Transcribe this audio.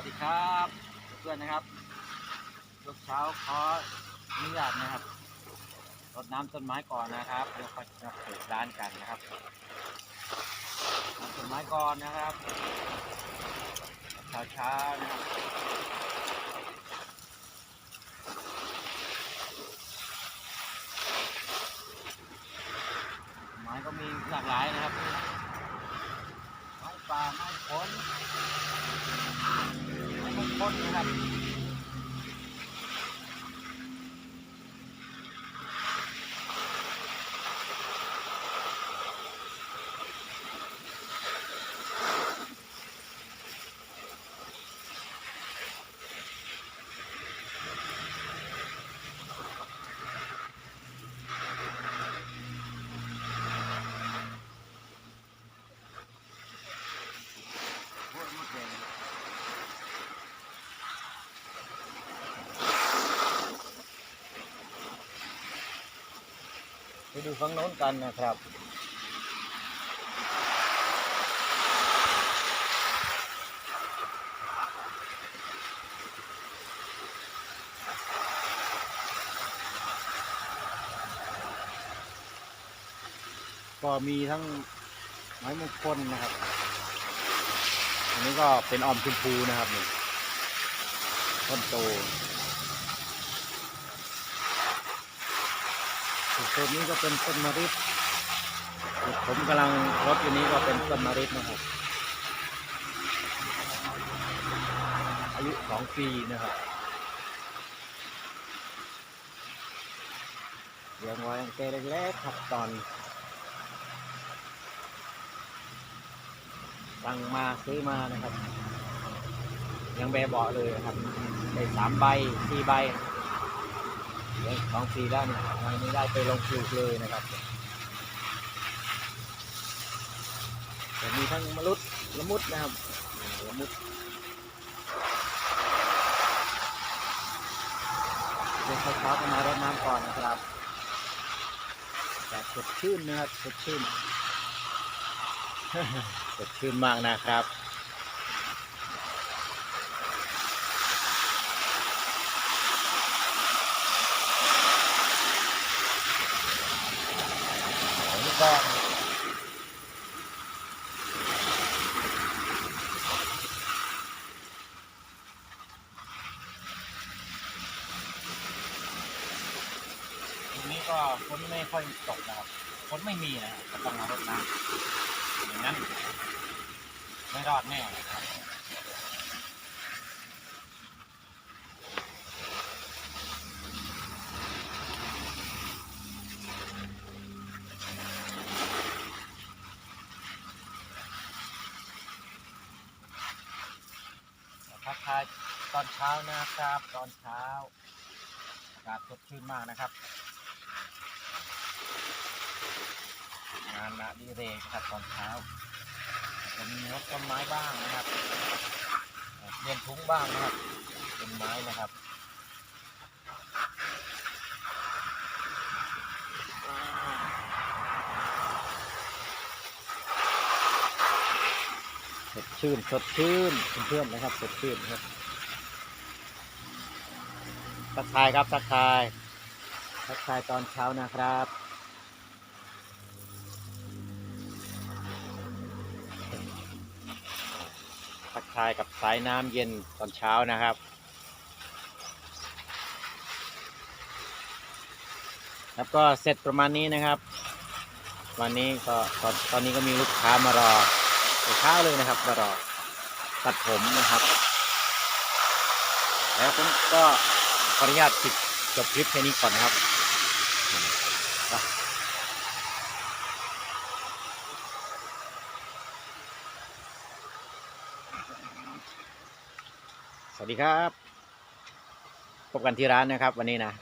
วัสดีครับเพื่อนนะครับทุกเช้าขออนุญาตนะครับรดน้ำต้นไม้ก่อนนะครับเดี๋ยวค่อยมาเปิดร้านกันนะครับน้ำต้นไม้ก่อนนะครับเช้าเช้าๆนะครับไม้ก็มีหลากหลายนะครับไม้ป่าไม้ผล คลนะครับ ดูฝั่งโน้นกันนะครับ ก็มีทั้งไม้มงคลนะครับ อันนี้ก็เป็นออมชมพูนะครับนี่ต้นโต ต้นนี้ก็เป็นต้นมะริดผมกำลังรดอยู่นี้ก็เป็นต้นมะริดนะครับอายุสองปีนะครับเลี้ยงไว้ตั้งแต่เล็กๆครับตอนสั่งมาซื้อมานะครับ ยังแบบเบาะเลยครับได้สามใบสี่ใบ เลี้ยงสองปีแล้เนี่ยยังไม่ได้ไปลงปลูกเลยนะครับจะมีทั้งมลุดละมุดนะครับละมุดเดี๋ยวเช้าๆก็มารดน้ำก่อนนะครับแต่สดชื่นนะครับสดชื่นสดชื่นมากนะครับ อันนี้ก็ทีนี้ก็ฝนไม่ค่อยตกนะครับฝนไม่มีนะครับก็ต้องมารดน้ำอย่างนั้นไม่รอดแน่นะครับทักทาย ตอนเช้านะครับ ตอนเช้าอากาศสดชื่นมากนะครับ งานอดิเรกครับตอนเช้าจะมีรถต้นไม้บ้างนะครับเรียนทุ้งบ้างนะครับ เป็นไม้นะครับสดชื่นสดชื่นเพื่อนๆนะครับสดชื่นครับ ทักทายครับทักทายทักทายตอนเช้านะครับทักทายกับสายน้ำเย็นตอนเช้านะครับแล้วก็เสร็จประมาณนี้นะครับ วันนี้ก็ตอนตอนนี้ก็มีลูกค้ามารอแต่เช้าเลยนะครับมารอตัดผมนะครับ แล้วผมก็ ขออนุญาตปิดจบคลิปแค่นี้ก่อนนะครับสวัสดีครับ พบกันที่ร้านนะครับวันนี้นะ